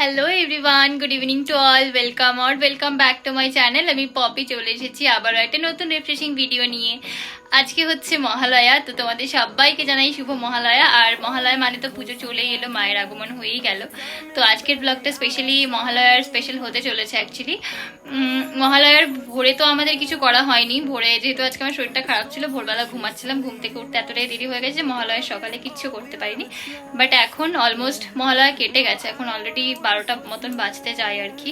Hello everyone good evening to all welcome or welcome back to my channel আমি poppy চলে এসেছি আবারও একটা নতুন রিফ্রেশিং ভিডিও নিয়ে। আজকে হচ্ছে মহালয়া, তো তোমাদের সবাইকে জানাই শুভ মহালয়া। আর মহালয়া মানে তো পুজো চলেই এলো, মায়ের আগমন হয়েই গেল। তো আজকের ব্লগটা স্পেশালি মহালয়ার স্পেশাল হতে চলেছে অ্যাকচুয়ালি মহালয়ার ভোরে তো আমাদের কিছু করা হয়নি। ভোরে যেহেতু আজকে আমার শরীরটা খারাপ ছিল, ভোরবেলা ঘুমাচ্ছিলাম, ঘুম থেকে উঠতে এতটাই দেরি হয়ে গেছে, মহালয়ের সকালে কিচ্ছু করতে পারিনি। বাট এখন অলমোস্ট মহালয়া কেটে গেছে, এখন অলরেডি বারোটা মতন বাঁচতে যাই আর কি।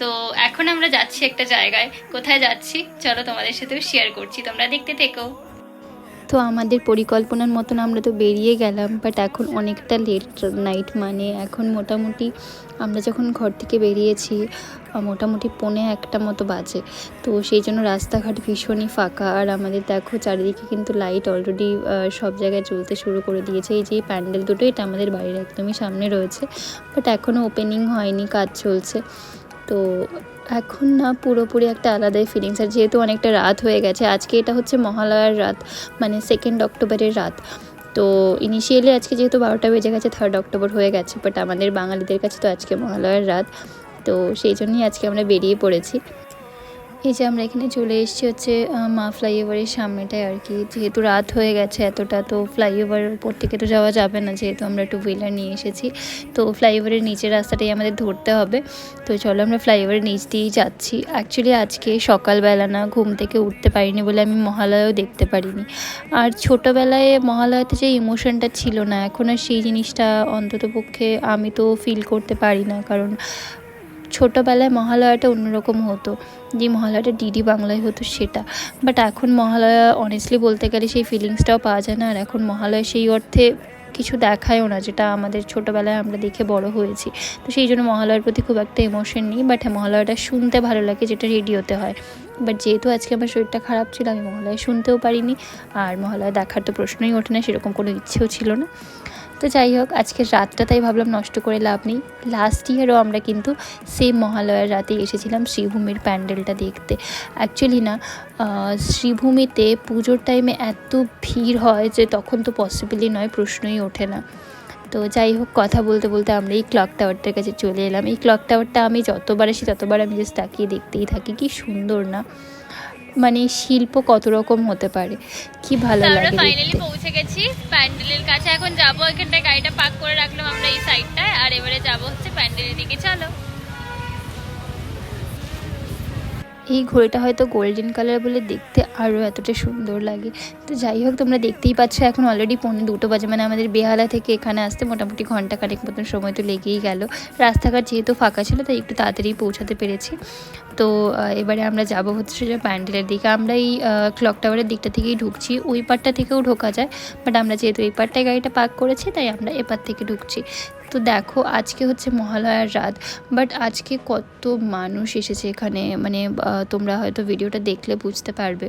তো এখন আমরা যাচ্ছি একটা জায়গায়। কোথায় যাচ্ছি? চলো তোমাদের সাথেও শেয়ার করছি। তোমরা দেখতে থেকো। তো আমাদের পরিকল্পনার মতন আমরা তো বেরিয়ে গেলাম বাট এখন অনেকটা লেট নাইট মানে এখন মোটামুটি আমরা যখন ঘর থেকে বেরিয়েছি মোটামুটি পৌনে একটা মতো বাজে। তো সেই জন্য রাস্তাঘাট ভীষণই ফাঁকা, আর আমাদের দেখো চারিদিকে কিন্তু লাইট অলরেডি সব জায়গায় চলতে শুরু করে দিয়েছে। এই যে প্যান্ডেল দুটো, এটা আমাদের বাড়ির একদমই সামনে রয়েছে বাট এখনও ওপেনিং হয়নি, কাজ চলছে। তো এখন না পুরোপুরি একটা আলাদাই ফিলিংস আর যেহেতু অনেকটা রাত হয়ে গেছে, আজকে এটা হচ্ছে মহালয়ার রাত মানে সেকেন্ড অক্টোবরের রাত। তো ইনিশিয়ালি আজকে যেহেতু বারোটা বেজে গেছে থার্ড অক্টোবর হয়ে গেছে বাট আমাদের বাঙালিদের কাছে তো আজকে মহালয়ার রাত। তো সেই জন্যই আজকে আমরা বেরিয়ে পড়েছি। এই যে আমরা এখানে চলে এসেছি হচ্ছে মা ফ্লাইওভারের সামনেটায় আর কি। যেহেতু রাত হয়ে গেছে এতটা, তো ফ্লাইওভারের উপর থেকে তো যাওয়া যাবে না, যেহেতু আমরা টু হুইলার নিয়ে এসেছি। তো ফ্লাইওভারের নিচের রাস্তাটাই আমাদের ধরতে হবে। তো চলো আমরা ফ্লাইওভারের নিচ দিয়েই যাচ্ছি। অ্যাকচুয়ালি আজকে সকালবেলা না ঘুম থেকে উঠতে পারিনি বলে আমি মহালয়াও দেখতে পারিনি। আর ছোটোবেলায় মহালয়াতে যে ইমোশনটা ছিল না, এখন আর সেই জিনিসটা অন্তত পক্ষে আমি তো ফিল করতে পারি না। কারণ ছোটোবেলায় মহালয়াটা অন্যরকম হতো। যে মহালয়াটা ডিডি বাংলায় হতো সেটা। বাট এখন মহালয়া অনেস্টলি বলতে গেলে সেই ফিলিংসটাও পাওয়া যায় না। আর এখন মহালয়া সেই অর্থে কিছু দেখায়ও না, যেটা আমাদের ছোটোবেলায় আমরা দেখে বড় হয়েছি। তো সেই জন্য মহালয়ার প্রতি খুব একটা ইমোশন নেই। বাট হ্যাঁ মহালয়াটা শুনতে ভালো লাগে, যেটা রেডিওতে হয়। বাট যেহেতু আজকে আমার শরীরটা খারাপ ছিল, আমি মহালয়া শুনতেও পারিনি। আর মহালয়া দেখার তো প্রশ্নই ওঠে না, সেরকম কোনো ইচ্ছেও ছিল না। তো যাই হোক আজকের রাতটা তাই ভাবলাম নষ্ট করে লাভ নেই। লাস্ট ইয়ারও আমরা কিন্তু সেম মহালয়ার রাতে এসেছিলাম শ্রীভূমির প্যান্ডেলটা দেখতে। অ্যাকচুয়ালি না শ্রীভূমিতে পুজোর টাইমে এত ভিড় হয় যে তখন তো পসিবলি নয়, প্রশ্নই ওঠে না। তো যাই হোক, কথা বলতে বলতে আমরা এই ক্লক টাওয়ারটার কাছে চলে এলাম। এই ক্লক টাওয়ারটা আমি যতবার আসি, ততবার আমি জাস্ট তাকিয়ে দেখতেই থাকি। কি সুন্দর না? মানে শিল্প কত রকম হতে পারে? কি ভালো লাগে আমরা ফাইনালি পৌঁছে গেছি প্যান্ডেলের কাছে। এখন যাব এখানটায় গাড়িটা পার্ক করে রাখলাম আমরা এই সাইডটায় আর এবারে যাব হচ্ছে প্যান্ডেলের দিকে। চলো। এই ঘড়িটা হয়তো গোল্ডেন কালার বলে দেখতে আরও এতটা সুন্দর লাগে। তো যাই হোক, তোমরা দেখতেই পাচ্ছ, এখন অলরেডি পৌনে দুটো বাজে মানে আমাদের বেহালা থেকে এখানে আসতে মোটামুটি ঘণ্টা খানেক মতন সময় তো লেগেই গেল। রাস্তাঘাট যেহেতু ফাঁকা ছিল, তাই একটু তাড়াতাড়ি পৌঁছাতে পেরেছি। তো এবারে আমরা যাব হচ্ছে প্যান্ডেলের দিকে। আমরা এই ক্লক টাওয়ারের দিকটা থেকেই ঢুকছি। ওই পারটা থেকেও ঢোকা যায় বাট আমরা যেহেতু এই পারটায় গাড়িটা পার্ক করেছি, তাই আমরা এপার থেকে ঢুকছি। তো দেখো আজকে হচ্ছে মহালয়ার রাত বাট আজকে কত মানুষ এসেছে এখানে মানে তোমরা হয়তো ভিডিওটা দেখলে বুঝতে পারবে।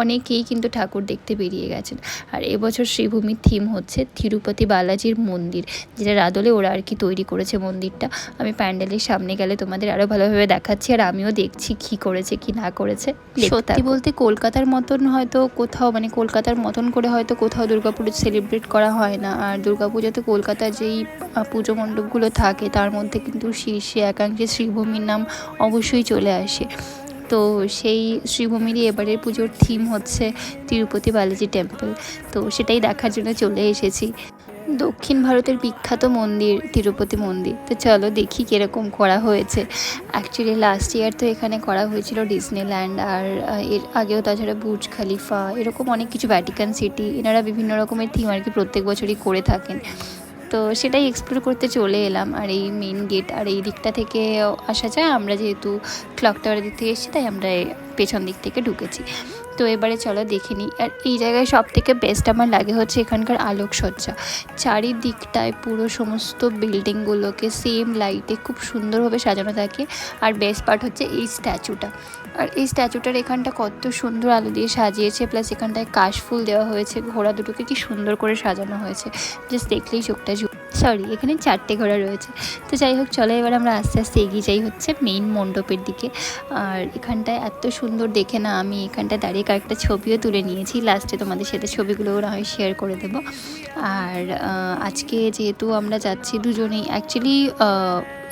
অনেকেই কিন্তু ঠাকুর দেখতে বেরিয়ে গেছেন। আর এবছর শ্রীভূমির থিম হচ্ছে তিরুপতি বালাজির মন্দির যেটা রাদলে ওরা আর কি তৈরি করেছে মন্দিরটা। আমি প্যান্ডেলের সামনে গেলে তোমাদের আরও ভালোভাবে দেখাচ্ছি আর আমিও দেখছি কি করেছে কি না করেছে। সত্যি বলতে কলকাতার মতন হয়তো কোথাও মানে কলকাতার মতন করে হয়তো কোথাও দুর্গাপুজো সেলিব্রেট করা হয় না। আর দুর্গাপুজোতে কলকাতার যেই পুজো মণ্ডপগুলো থাকে, তার মধ্যে কিন্তু শীর্ষে একাংশে শ্রীভূমির নাম অবশ্যই চলে আসে। তো সেই শ্রীভূমিরই এবারের পুজোর থিম হচ্ছে তিরুপতি বালাজি টেম্পল তো সেটাই দেখার জন্য চলে এসেছি। দক্ষিণ ভারতের বিখ্যাত মন্দির, তিরুপতি মন্দির। তো চলো দেখি কীরকম করা হয়েছে। অ্যাকচুয়ালি লাস্ট ইয়ার তো এখানে করা হয়েছিল ডিজনিল্যান্ড আর এর আগেও তাছাড়া বুর্জ খালিফা এরকম অনেক কিছু ভ্যাটিকান সিটি এনারা বিভিন্ন রকমের থিম আর কি প্রত্যেক বছরই করে থাকেন। তো সেটাই এক্সপ্লোর করতে চলে এলাম। আর এই মেন গেট আর এই দিকটা থেকে আসা যায়, আমরা যেহেতু ক্লক টাওয়ারের দিক থেকে এসেছি, তাই আমরা পেছন দিক থেকে ঢুকেছি। তো এবারে চলো দেখে নিই। আর এই জায়গায় সব থেকে বেস্ট আমার লাগে হচ্ছে এখানকার আলোকসজ্জা। চারিদিকটায় পুরো সমস্ত বিল্ডিংগুলোকে সেম লাইটে খুব সুন্দরভাবে সাজানো থাকে। আর বেস্ট পার্ট হচ্ছে এই স্ট্যাচুটা আর এই স্ট্যাচুটার এখানটা কত সুন্দর আলো দিয়ে সাজিয়েছে প্লাস এখানটায় কাশফুল দেওয়া হয়েছে, ঘোড়া দুটোকে কি সুন্দর করে সাজানো হয়েছে। জাস্ট দেখলেই চোখটা সরি এখানে চারটে ঘোড়া রয়েছে। তো যাই হোক, চলো এবার আমরা আস্তে আস্তে এগিয়ে যাই হচ্ছে মেইন মণ্ডপের দিকে। আর এখানটায় এত সুন্দর দেখে না আমি এখানটায় দাঁড়িয়ে কয়েকটা ছবিও তুলে নিয়েছি। লাস্টে তোমাদের সাথে ছবিগুলো না হয় শেয়ার করে দেবো। আর আজকে যেহেতু আমরা যাচ্ছি দুজনেই অ্যাকচুয়ালি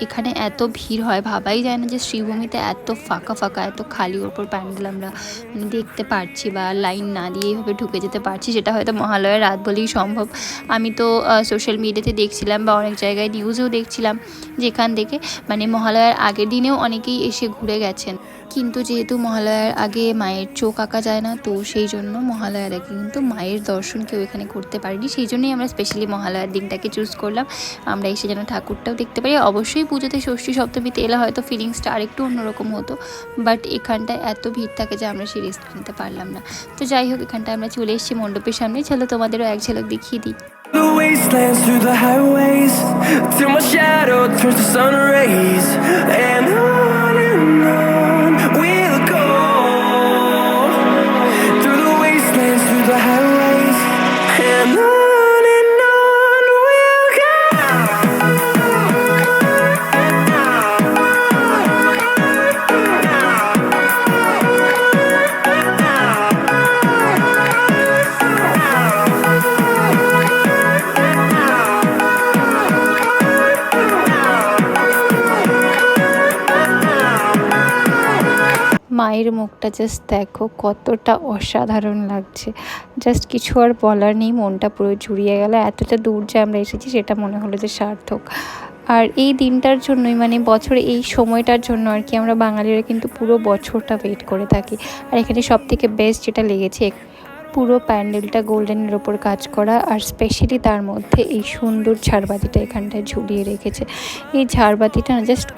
এখানে এত ভিড় হয়, ভাবাই যায় না যে শ্রীভূমিতে এত ফাঁকা ফাঁকা, এত খালি ওপর প্যান্ডেল আমরা মানে দেখতে পারছি বা লাইন না দিয়ে এইভাবে ঢুকে যেতে পারছি, সেটা হয়তো মহালয়ার রাত বলেই সম্ভব। আমি তো সোশ্যাল মিডিয়াতে দেখছিলাম বা অনেক জায়গায় নিউজেও দেখছিলাম যেখান থেকে মানে মহালয়ার আগের দিনেও অনেকেই এসে ঘুরে গেছেন। কিন্তু যেহেতু মহালয়ার আগে মায়ের চোখ আঁকা যায় না, তো সেই জন্য মহালয়ার আগে কিন্তু মায়ের দর্শন কেউ এখানে করতে পারিনি। সেই জন্যই আমরা স্পেশালি মহালয়ার দিনটাকে চুজ করলাম। আমরা এসে যেন ঠাকুরটাও দেখতে পারি। অবশ্যই পুজোতে ষষ্ঠী সপ্তমীতে এলে হয়তো ফিলিংসটা আরেকটু অন্যরকম হতো বাট এখানটায় এত ভিড় থাকে যে আমরা সেই রিস্ক নিতে পারলাম না। তো যাই হোক, এখানটায় আমরা চলে এসেছি মণ্ডপের সামনে। চলো তোমাদেরও এক ঝলক দেখিয়ে দিই। The wastelands through the highways, Till my shadow turns to sun rays, And on মায়ের মুখটা জাস্ট দেখো কতটা অসাধারণ লাগছে। জাস্ট কিছু আর বলার নেই, মনটা পুরো জুড়িয়ে গেল। এতটা দূর যে আমরা এসেছি সেটা মনে হলো যে সার্থক। আর এই দিনটার জন্যই মানে বছরে, এই সময়টার জন্য আর কি আমরা বাঙালিরা কিন্তু পুরো বছরটা ওয়েট করে থাকি। আর এখানে সব থেকে বেস্ট যেটা লেগেছে পুরো প্যান্ডেলটা গোল্ডেনের ওপর কাজ করা আর স্পেশালি তার মধ্যে এই সুন্দর ঝাড়বাতিটা এখানটায় ঝুলিয়ে রেখেছে। এই ঝাড়বাতিটা জাস্ট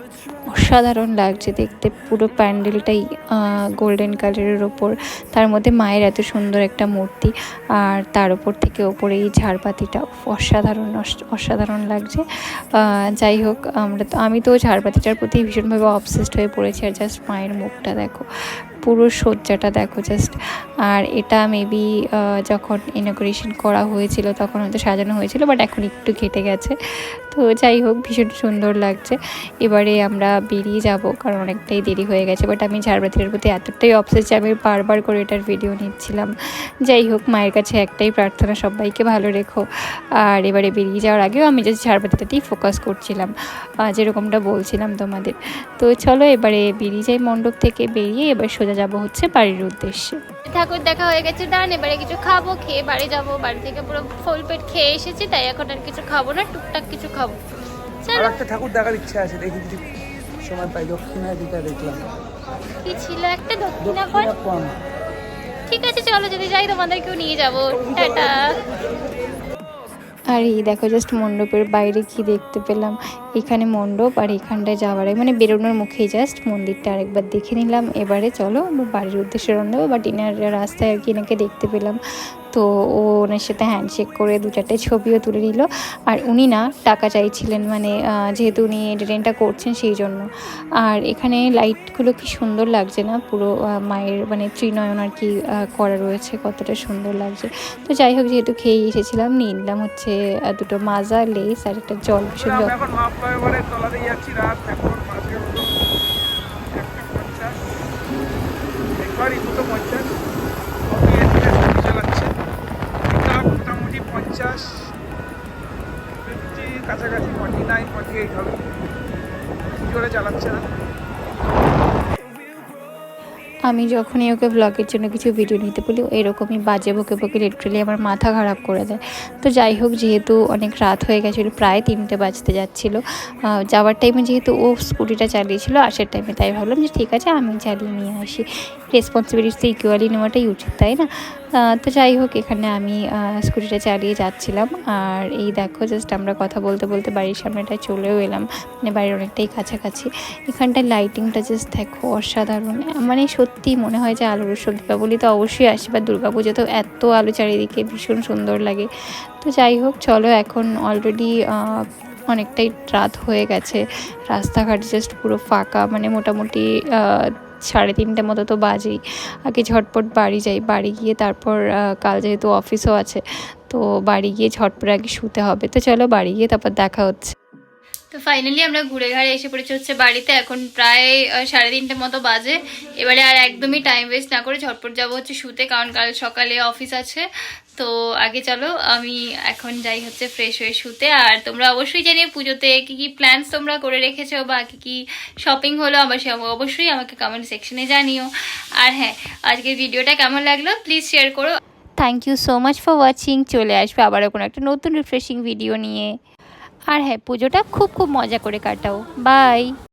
অসাধারণ লাগছে দেখতে। পুরো প্যান্ডেলটাই গোল্ডেন কালারের ওপর। তার মধ্যে মায়ের এত সুন্দর একটা মূর্তি। আর তার ওপর থেকে ওপরে এই ঝাড়বাতিটা অসাধারণ, অস- অসাধারণ লাগছে। যাই হোক, আমরা তো, আমি তো ঝাড়বাতিটার প্রতি ভীষণভাবে অবসেসড হয়ে পড়েছি। আর জাস্ট মায়ের মুখটা দেখো, পুরো সজ্জাটা দেখো জাস্ট আর এটা মেবি যখন ইনোগ্রেশন করা হয়েছিল, তখন হয়তো সাজানো হয়েছিল বাট এখন একটু কেটে গেছে। তো যাই হোক, ভীষণ সুন্দর লাগছে। এবারে আমরা বেরিয়ে যাব কারণ অনেকটাই দেরি হয়ে গেছে বাট আমি ঝাড়বাতিটার প্রতি এতটাই অবসেস যে আমি বারবার করে এটার ভিডিও নিচ্ছিলাম। যাই হোক মায়ের কাছে একটাই প্রার্থনা সবাইকে ভালো রেখো। আর এবারে বেরিয়ে যাওয়ার আগেও আমি জাস্ট ঝাড়বাতিটাতেই ফোকাস করছিলাম। যেরকমটা বলছিলাম তোমাদের। তো চলো এবারে বেরিয়ে যাই মণ্ডপ থেকে বেরিয়ে এবার সোজা যাব হচ্ছে বাড়ির উদ্দেশ্যে। ঠাকুর দেখা হয়ে গেছে ডান এবারে কিছু খাব খেয়ে বাড়ি যাব। বাড়ি থেকে পুরো ফুল পেট খেয়ে এসেছি তাই এখন আর কিছু খাব না টুকটাক কিছু খাব। আর একটা ঠাকুর দেখার ইচ্ছা আছে দেখি সময় পাই দক্ষিণা দিটা দেখলাম কি ছিল একটা দক্ষিণা পর? ঠিক আছে চলো যদি যাই তোমাদেরকেও নিয়ে যাব। টাটা। আর এই দেখো জাস্ট মণ্ডপের বাইরে কি দেখতে পেলাম। এখানে মণ্ডপ আর এখানটায় যাওয়ার মানে বেরোনোর মুখেই জাস্ট মন্দিরটা আরেকবার দেখে নিলাম। এবারে চলো বাড়ির উদ্দেশ্যে রওনা দেবো বাট ইনার রাস্তায় আর কি এনাকে দেখতে পেলাম। তো ও ওনার সাথে হ্যান্ডশেক করে দু চারটে ছবিও তুলে নিল। আর উনি না টাকা চাইছিলেন মানে যেহেতু উনি এন্টারটেনটা করছেন সেই জন্য। আর এখানে লাইটগুলো কি সুন্দর লাগছে না? পুরো মায়ের মানে ত্রিনয়ন আর কি করা রয়েছে কতটা সুন্দর লাগছে। তো যাই হোক যেহেতু খেয়ে এসেছিলাম নিয়ে নিলাম হচ্ছে দুটো মাজা লেস আর একটা জল ভীষণ ফ্লাইওভারের তলা দিয়ে যাচ্ছি, রাত এখন বাজে হলো একটা পঞ্চাশ। একবারই দুটো পঞ্চাশ। চালাচ্ছে। এটা মোটামুটি পঞ্চাশ। ফিফটি কাছাকাছি ফর্টি নাইন ফর্টি এইট হবে জোরে চালাচ্ছে না। আমি যখনই ওকে ব্লগের জন্য কিছু ভিডিও নিতে বলি এরকমই বাজে বকে বকে লিটারালি আমার মাথা খারাপ করে দেয়। তো যাই হোক, যেহেতু অনেক রাত হয়ে গেছিল, প্রায় তিনটে বাজতে যাচ্ছিল যাওয়ার টাইমে যেহেতু ও স্কুটিটা চালিয়েছিল, আসার টাইমে তাই ভাবলাম যে ঠিক আছে, আমি চালিয়ে নিয়ে আসি। রেসপন্সিবিলিটি ইকুয়ালি নেওয়াটাই উচিত তাই না? তো যাই হোক, এখানে আমি স্কুটিটা চালিয়ে যাচ্ছিলাম। আর এই দেখো জাস্ট আমরা কথা বলতে বলতে বাড়ির সামনেটায় চলেও এলাম। মানে বাড়ির অনেকটাই কাছাকাছি। এখানটায় লাইটিংটা জাস্ট দেখো অসাধারণ। মানে সত্যি মনে হয় যে আলোর উৎসব দীপাবলি তো অবশ্যই আসে বা দুর্গাপুজো তো এত আলো চারিদিকে ভীষণ সুন্দর লাগে। তো যাই হোক, চলো এখন অলরেডি অনেকটাই রাত হয়ে গেছে। রাস্তাঘাট জাস্ট পুরো ফাঁকা মানে মোটামুটি সাড়ে তিনটে মতো তো বাজেই। আগে ঝটপট বাড়ি যাই, বাড়ি গিয়ে তারপর কাল যেহেতু অফিসও আছে, তো বাড়ি গিয়ে ঝটপট আগে শুতে হবে। তো চলো বাড়ি গিয়ে তারপর দেখা হচ্ছে। তো ফাইনালি আমরা ঘুরে ঘাড়ে এসে পড়েছি হচ্ছে বাড়িতে। এখন প্রায় সাড়ে তিনটে মতো বাজে। এবারে আর একদমই টাইম ওয়েস্ট না করে ঝটপট যাব হচ্ছে শুতে, কারণ কাল সকালে অফিস আছে। তো আগে চলো, আমি এখন যাই হচ্ছে ফ্রেশ হয়ে শুতে। আর তোমরা অবশ্যই জানিয়ে পুজোতে কি কি প্ল্যানস তোমরা করে রেখেছো বা কী কী শপিং হলো আমার সে অবশ্যই আমাকে কমেন্ট সেকশনে জানিও। আর হ্যাঁ আজকের ভিডিওটা কেমন লাগল প্লিজ শেয়ার করো। Thank you so much for watching চলে আসবে আবারও কোনো একটা নতুন রিফ্রেশিং ভিডিও নিয়ে। আর হ্যাঁ পুজোটা খুব খুব মজা করে কাটাও। বাই